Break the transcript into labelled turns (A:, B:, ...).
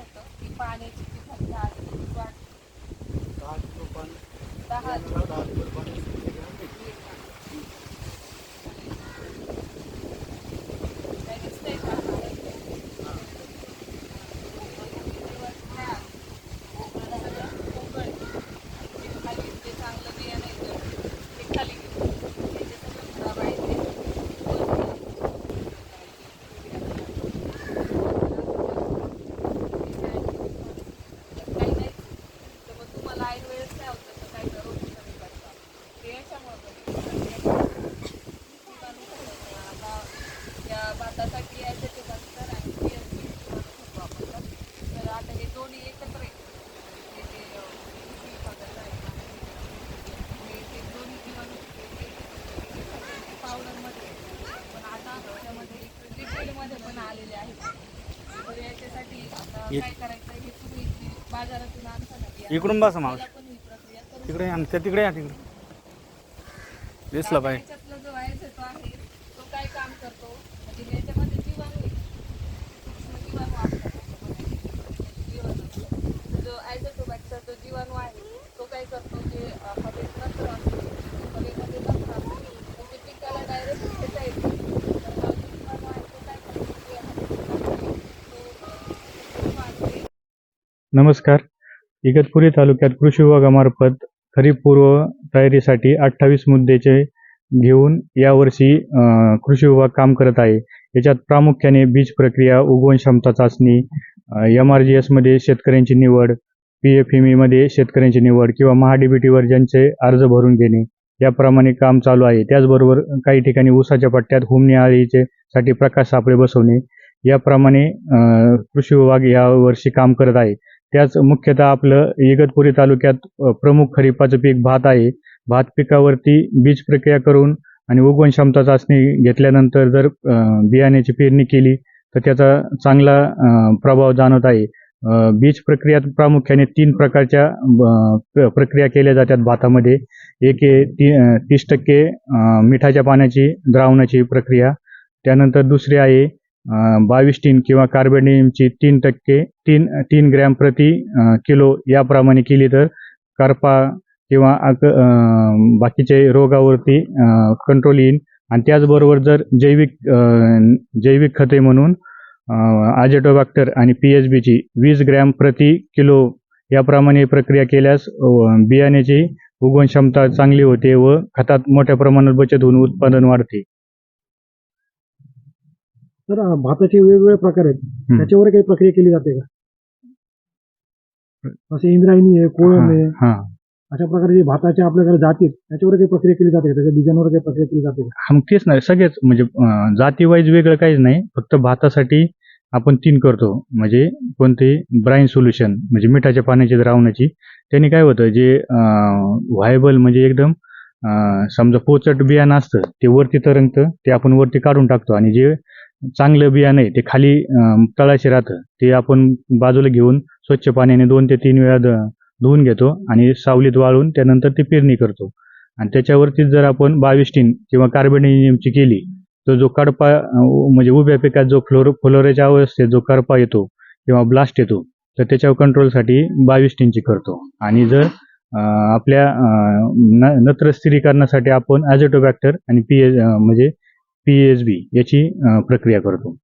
A: होतं. पाण्याची जी घटना आली. ती वाट दहा दहा किलो काय करायचं हे तुम्ही जे बाजारातून आणता ना बिया,
B: इकडून बसा मावशी
A: त्याला पण ही प्रक्रिया करू
B: तिकडे या ना, त्या तिकडे या तिकडे दिसलं पाहिजे
A: त्याच्यातला जो येतो आहे तो काय काम करतो म्हणजे याच्यामध्ये जीवाणू आहे. सूक्ष्म जीवाणू असतात त्याच्यामध्ये. जीवाणू. जो जीवाणू आहे तो काय करतो जे अं, हवेत असते हवेमध्ये नत्र असते तर ते पिकाला डायरेक्ट घेता येते तर हा जो जीवाणू आहे तो काय करतो जे हवेत नत्र आहे, तो अं, वाढते.
B: नमस्कार. इगतपुरी तालुक्यात कृषी विभागामार्फत खरीप पूर्व तयारीसाठी अठ्ठावीस मुद्द्याचे घेऊन यावर्षी कृषी विभाग काम करत आहे. याच्यात प्रामुख्याने बीज प्रक्रिया उगवण क्षमता चाचणी एम आर जी एसमध्ये शेतकऱ्यांची निवड पी एफ एम ईमध्ये शेतकऱ्यांची निवड किंवा महाडीबीटीवर ज्यांचे अर्ज भरून घेणे याप्रमाणे काम चालू आहे. त्याचबरोबर काही ठिकाणी ऊसाच्या पट्ट्यात हुमणी आळीचे साठी प्रकाश सापळे बसवणे याप्रमाणे कृषी विभाग यावर्षी काम करत आहे. त्याच मुख्यतः आपलं इगतपुरी तालुक्यात प्रमुख खरीपाचं पीक भात आहे. भात पिकावरती बीज प्रक्रिया करून आणि उगवण क्षमता चाचणी घेतल्यानंतर जर बियाण्याची पेरणी केली तर त्याचा चांगला प्रभाव जाणवत आहे. बीज प्रक्रियात प्रामुख्याने तीन प्रकारच्या प्रक्रिया केल्या जातात भातामध्ये. एक आहे ती तीस टक्के मिठाच्या पाण्याची द्रावणाची प्रक्रिया. त्यानंतर दुसरी आहे बावीस टीन किंवा कार्बेडियमची तीन टक्के तीन तीन ग्रॅम प्रति किलो याप्रमाणे केली तर करपा किंवा आक- बाकीचे रोगावरती कंट्रोल येईल. आणि त्याचबरोबर जर जैविक जैविक खते म्हणून आजेटोबॅक्टर आणि पी एच बीची वीस ग्रॅम प्रति किलो याप्रमाणे प्रक्रिया केल्यास बियाण्याची उगवण क्षमता चांगली होते व खतात मोठ्या प्रमाणात बचत होऊन उत्पादन वाढते.
C: तर भाताचे वेगवेगळे प्रकार आहेत. त्याच्यावर काही प्रक्रिया केली जाते का? असे इंद्रायणी आहे कोळम आहे.
B: हां.
C: अशा प्रकारे जे भाताच्या आपल्याकडे जाती त्याच्यावर काही प्रक्रिया केली जाते त्याच्या बीजांवर काही प्रक्रिया केली जाते का?
B: मग तेच नाही. सगळेच म्हणजे जाती वाईज वेगळं काहीच नाही. फक्त भातासाठी आपण तीन करतो. म्हणजे कोणते? ब्राईन सोल्युशन म्हणजे मिठाच्या पाण्याची द्रावणाची त्यांनी काय होतं? जे व्हायबल म्हणजे एकदम समजा पोचट बियाणं असतं ते वरती तरंगतं ते आपण वरती काढून टाकतो. आणि जे चांगलं बियाणं आहे ते खाली तळाशी राहतं. ते आपण बाजूला घेऊन स्वच्छ पाण्याने दोन ते तीन वेळा धुवून घेतो आणि सावलीत वाळून त्यानंतर ती पेरणी करतो. आणि त्याच्यावरती जर आपण बावीस किंवा कार्बनियमची केली तर जो कडपा म्हणजे उभ्या पिकात जो फ्लोर फ्लोरेच्या अवस्थेत जो करपा येतो किंवा ब्लास्ट येतो तर त्याच्यावर कंट्रोलसाठी बाविस्टीनची करतो. आणि जर आपल्या न नत्र स्थिरीकरणासाठी आपण ॲझोटोबॅक्टर आणि पी म्हणजे पी एच बी याची प्रक्रिया करतो.